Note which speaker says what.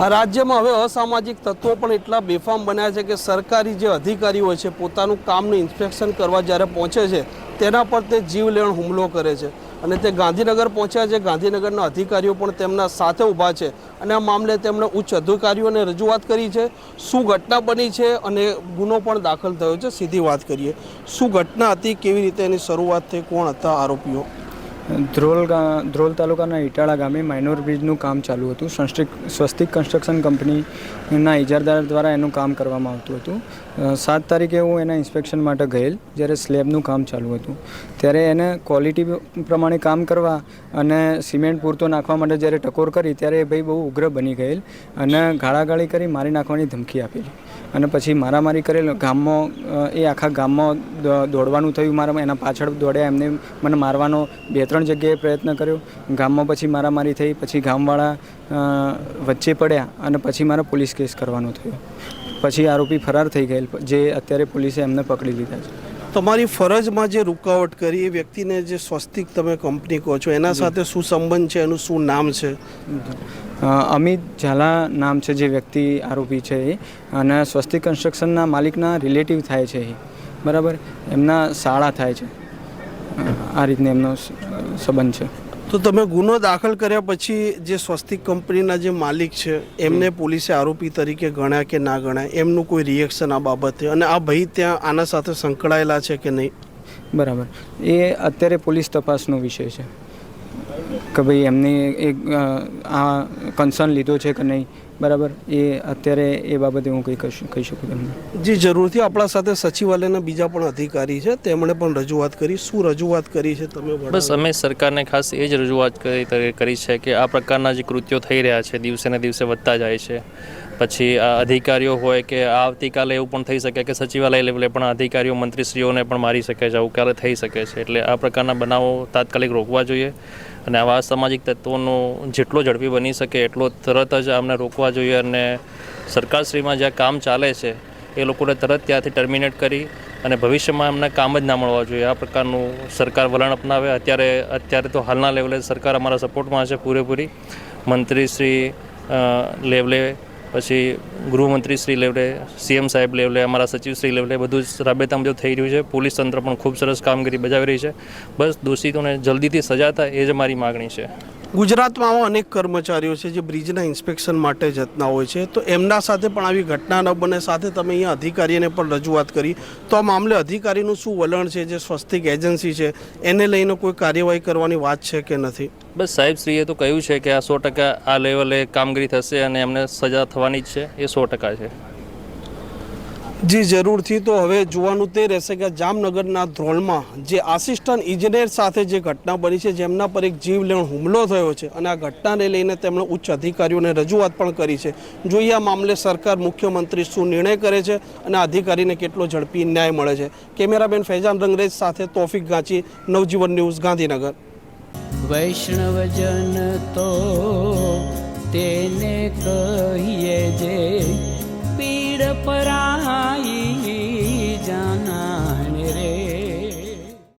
Speaker 1: આ રાજ્યમાં હવે અસામાજિક તત્વો પણ એટલા બેફામ બન્યા છે કે સરકારી જે અધિકારીઓ છે, પોતાનું કામનું ઇન્સ્પેક્શન કરવા જ્યારે પહોંચે છે, તેના પર તે જીવલેણ હુમલો કરે છે. અને તે ગાંધીનગર પહોંચ્યા છે, ગાંધીનગરના અધિકારીઓ પણ તેમના સાથે ઊભા છે. અને આ મામલે તેમણે ઉચ્ચ અધિકારીઓને રજૂઆત કરી છે, શું ઘટના બની છે અને ગુનો પણ દાખલ થયો છે, સીધી વાત કરીએ. શું ઘટના હતી, કેવી રીતે એની શરૂઆત થઈ, કોણ હતા આરોપીઓ?
Speaker 2: ધ્રોલ ધ્રોલ તાલુકાના ઇટાળા ગામે માઇનોર બ્રિજનું કામ ચાલુ હતું. સંસ્ટિક સ્વસ્તિક કન્સ્ટ્રક્શન કંપનીના ઇજારદાર દ્વારા એનું કામ કરવામાં આવતું હતું. સાત તારીખે હું એના ઇન્સ્પેક્શન માટે ગયેલ, જ્યારે સ્લેબનું કામ ચાલુ હતું. ત્યારે એને ક્વોલિટી પ્રમાણે કામ કરવા અને સિમેન્ટ પૂરતો નાખવા માટે જ્યારે ટકોર કરી, ત્યારે એ ભાઈ બહુ ઉગ્ર બની ગયેલ અને ગાળાગાળી કરી, મારી નાખવાની ધમકી આપેલી. અને પછી મારામારી કરેલ ગામમાં એ આખા ગામમાં દોડવાનું થયું મારા એના પાછળ દોડ્યા, એમને મને મારવાનો બે ત્રણ જગ્યાએ પ્રયત્ન કર્યો. ગામમાં પછી મારામારી થઈ, પછી ગામવાળા વચ્ચે પડ્યા અને પછી મારે પોલીસ કેસ કરવાનો થયો. પછી આરોપી ફરાર થઈ ગયેલ, જે અત્યારે પોલીસે એમને પકડી લીધા છે.
Speaker 1: તમારી ફરજમાં જે રૂકાવટ કરી એ વ્યક્તિને જે સ્વસ્તિક તમે કંપની કહો છો એના સાથે શું સંબંધ છે એનું શું નામ છે?
Speaker 2: અમિત ઝાલા નામ છે જે વ્યક્તિ આરોપી છે એ. અને સ્વસ્તિક કન્સ્ટ્રક્શનના માલિકના રિલેટિવ થાય છે એ. બરાબર? એમના શાળા થાય છે. આ રીતને એમનો સંબંધ છે.
Speaker 1: તો તમે ગુનો દાખલ કર્યા પછી જે સ્વસ્તિક કંપનીના જે માલિક છે એમને પોલીસે આરોપી તરીકે ગણ્યા કે ના ગણ્યા એમનું કોઈ રિએક્શન આ બાબતે? અને આ ભાઈ ત્યાં આના સાથે સંકળાયેલા છે કે નહીં?
Speaker 2: બરાબર. એ અત્યારે પોલીસ તપાસનો વિષય છે. કે ભાઈ એમને એક આ કન્સર્ન લીધો છે કે નહીં? બરાબર? એ અત્યારે એ બાબતે હું કંઈ કહી કહી શકું તમને.
Speaker 1: જી જરૂરથી. આપણા સાથે સચિવાલયના બીજા પણ અધિકારી છે. તેમણે પણ રજૂઆત કરી. શું રજૂઆત કરી છે તમે
Speaker 3: બસ અમે સરકારને ખાસ એ જ રજૂઆત કરી કરી- કરી છે કે આ પ્રકારના જે કૃત્યો થઈ રહ્યા છે દિવસે ને દિવસે વધતા જાય છે. પછી આ અધિકારીઓ હોય કે આવતીકાલે એવું પણ થઈ શકે કે સચિવાલય લેવલે પણ અધિકારીઓ મંત્રીશ્રીઓને પણ મારી શકે છે આવું ક્યારે થઈ શકે છે. એટલે આ પ્રકારના બનાવો તાત્કાલિક રોકવા જોઈએ. અને આવા સામાજિક તત્વોનો જેટલો ઝડપી બની શકે એટલો તરત જ આમને રોકવા જોઈએ અને સરકારશ્રીમાં જ્યાં કામ ચાલે છે, એ લોકોને તરત ત્યાંથી ટર્મિનેટ કરી અને ભવિષ્યમાં એમને કામ જ ના મળવા જોઈએ. આ પ્રકારનું સરકાર વલણ અપનાવે. અત્યારે અત્યારે તો હાલના લેવલે સરકાર અમારા સપોર્ટમાં છે પૂરેપૂરી. મંત્રીશ્રી શ્રી લેવલે પછી ગૃહમંત્રી શ્રી લેવલે સીએમ સાહેબ લેવલે અમારા સચિવ શ્રી લેવલે બધું જ રાબેતા મુજબ થઈ રહ્યું છે. પોલીસ તંત્ર પણ ખૂબ સરસ કામગીરી બજાવી રહી છે. બસ દોષિતોને જલ્દીથી સજા થાય એ જ મારી માગણી છે.
Speaker 1: ગુજરાતમાં આવા અનેક કર્મચારીઓ છે જે બ્રિજના ઇન્સ્પેક્શન માટે જતના હોય છે. તો એમના સાથે પણ આવી ઘટના ન બને, સાથે તમે અહીંયા અધિકારીને પણ રજૂઆત કરી. તો આ મામલે અધિકારીનું શું વલણ છે? જે સ્વસ્તિક એજન્સી છે, એને લઈને કોઈ કાર્યવાહી કરવાની વાત છે કે નથી?
Speaker 3: બસ સાહેબશ્રીએ તો કહ્યું છે કે આ સો ટકા આ લેવલે કામગીરી થશે અને એમને સજા થવાની જ છે. એ સો ટકા છે.
Speaker 1: જી, જરૂરથી. તો હવે જોવાનું તે રહેશે કે જામનગરના ધ્રોલમાં જે આસિસ્ટન્ટ ઇજનેર સાથે જે ઘટના બની છે, જેમના પર એક જીવલેણ હુમલો થયો છે અને આ ઘટનાને લઈને તેમણે ઉચ્ચ અધિકારીઓને રજૂઆત પણ કરી છે. જોઈએ આ મામલે સરકાર મુખ્યમંત્રી શું નિર્ણય કરે છે અને અધિકારીને કેટલો ઝડપી ન્યાય મળે છે. કેમેરાબેન ફૈજાન રંગરેજ સાથે તોફિક ગાંચી, નવજીવન ન્યૂઝ, ગાંધીનગર.
Speaker 4: વૈષ્ણવજન તો તેને કહીએ જે